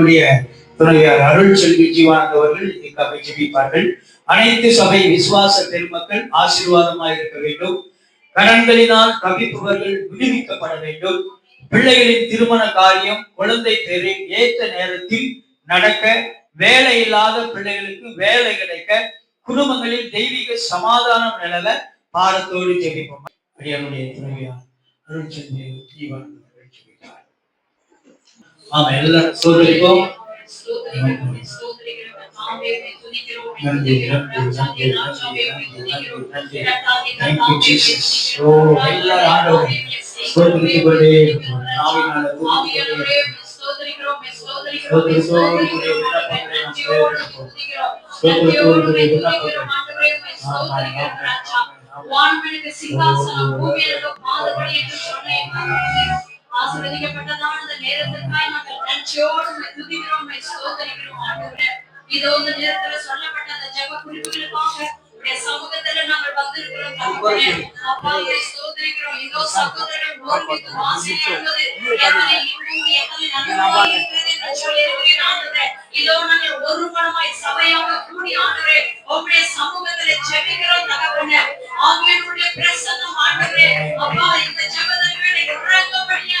என்னுடைய துணைவியார் அருள் செல்வி ஜீவானந்த் அவர்கள் இக்காவை ஜெபிப்பார்கள். அனைத்து சபை விசுவாச பெருமக்கள் ஆசீர்வாதமாக இருக்க வேண்டும். கடன்களினால் தவிப்பவர்கள் விடுவிக்கப்பட வேண்டும். பிள்ளைகளின் திருமண காரியம் குழந்தை பேரு ஏற்ற நேரத்தில் நடக்க வேலை இல்லாத பிள்ளைகளுக்கு வேலை கிடைக்க குடும்பங்களில் தெய்வீக சமாதானம் நிலவ பாரத்தோடு ஜெபிப்போம். அடியானுடைய துணைவியார் அருள் செல்வி ஜீவானந்த் ஆமா எல்லா சோதரிக்கும் நன்றி நன்றி நன்றி நன்றி தேங்க்யூ ஜீசஸ் ஓ எல்லா ஆண்டவரும் சோதரிக்கு சிங்காசனம் பூமியிலுக்கு பாதபடி என்று சொன்னேன் ஆசீர்வதிக்கப்பட்டதான நேரத்திற்காய் நாங்கள் நன்றியோடு துதிக்கிறோம் சோதரிக்கிறோம் ஆண்டவரே. இதோ இந்த நேரத்துல சொல்லப்பட்ட அந்த ஜெப குறிப்புகளுக்காக சமூகத்துல நாங்கள் வந்திருக்கிறோம் அப்பா சோதரிக்கிறோம் இதோ சகோதரர் ஓர்வித்து எத்தனை இன்பம் எத்தனை நன்மையாக இருக்கிறது என்று சொல்லியிருக்கிறேன் ஆண்டவரே. இதோ நாங்கள் ஒரு மனமாய் சபையாக கூடி ஆண்டவரே உங்களுடைய சமூகத்துல ஜெபிக்கிறோம் தகவனே ஆகியோருடைய பிரசன்னம் ஆண்டவரே. அப்பா இந்த ஜெபதற்கு இறங்கப்படியா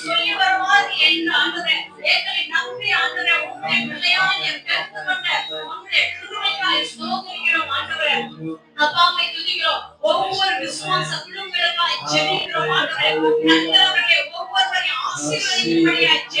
Yes.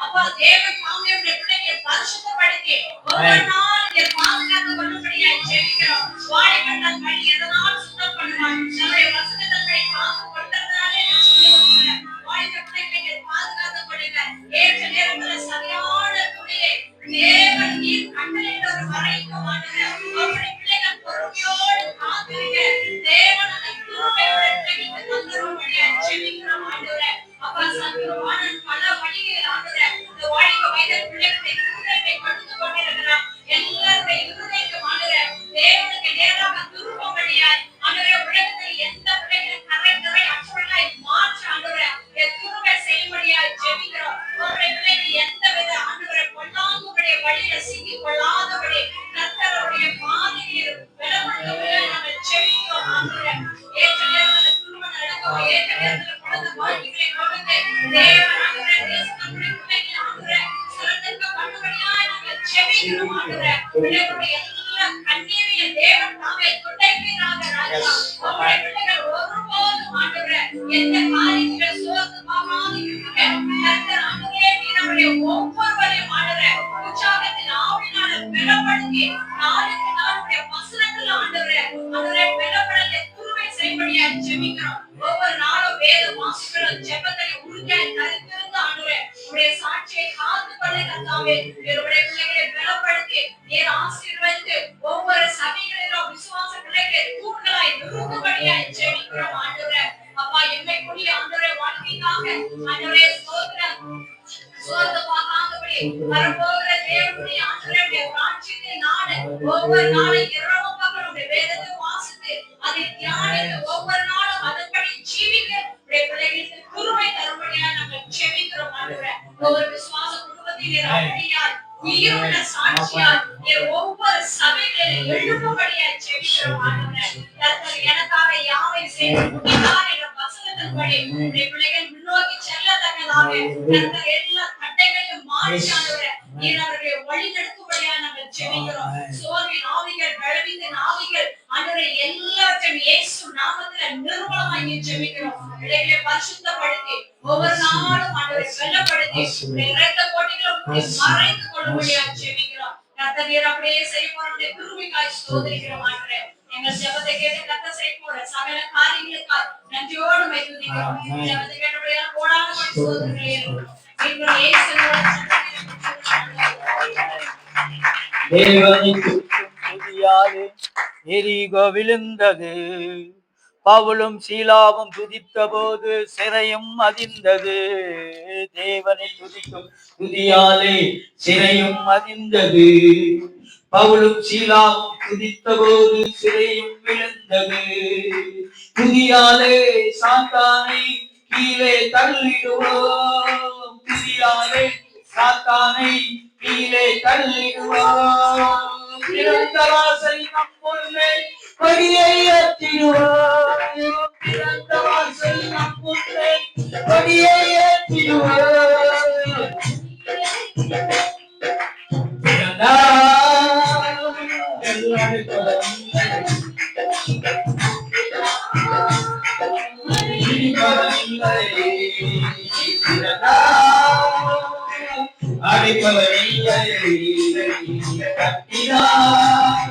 அப்பா தேவ சாமியுடைய பிள்ளைகளை பரிசுத்தப்படுத்தி ஒவ்வொரு நாள் என் பாதுகாத்து கொள்ளும்படியாய் ஒவ்வொருவரையும் ஆண்டுற உற்சாகத்தின் ஆவினால ஒவ்வொரு நாளும் வேத வாசிக்கிறோம் ஜெபத்தை உறுதியாய் கருத்திருந்து ஆண்டுற உடைய சாட்சியை காத்து கொள்ள கத்தாவே என்னுடைய பிள்ளைகள் பலப்படுத்தி நீர் முன்னோக்கி செல்லத்தக்கதாக எல்லா தட்டைகளையும் மாற்றி ஆண்டவரே நீர் அவர்களை வழி நடத்தும்படியா நாங்கள் ஜெபிக்கிறோம். சோர்வின் ஆவிகள் பலவீன ஆவிகள் ஆண்டவரே எல்லாற்றையும் இயேசு நாமத்துல ஜெபிக்கிறோம். பிள்ளைகளை பரிசுத்தப்படுத்தி ஒவ்வொரு நாளும் ஆண்டவரை வெல்லப்படுத்தி இரத்த கோட்டைகளும் மறைத்து கொள்ளும்படியா ஜெபிக்கிறோம். கர்த்தர் நீர் அப்படியே செய்ய போறோம் குருவிக்காய் சோதரிக்கிறோம் ஆண்டவரே. எங்கள் ஜெபத்தை கேட்டு நன்றியோடு ஜெபத்தை படி துதியாலே எரிகோ விழுந்தது பவுலும் சீலாவும் துதித்த போது சிறையும் அதிர்ந்தது தேவனை துதிக்கும் துதியாலே சிறையும் அதிர்ந்தது பவுலும் சீலாவும் துதித்த போது சிறையும் விழுந்தது. துதியாலே சாத்தானை கீழே தள்ளிடுவோம். துதியாலே சாத்தானை கீழே தள்ளிடுவோம். திறந்த வாசல் படியை ஏற்றிடுவோம். திறந்த வாசல் படியை ஏற்றிடுவோம். அடிப்பவன் இல்லை. கட்டினார்.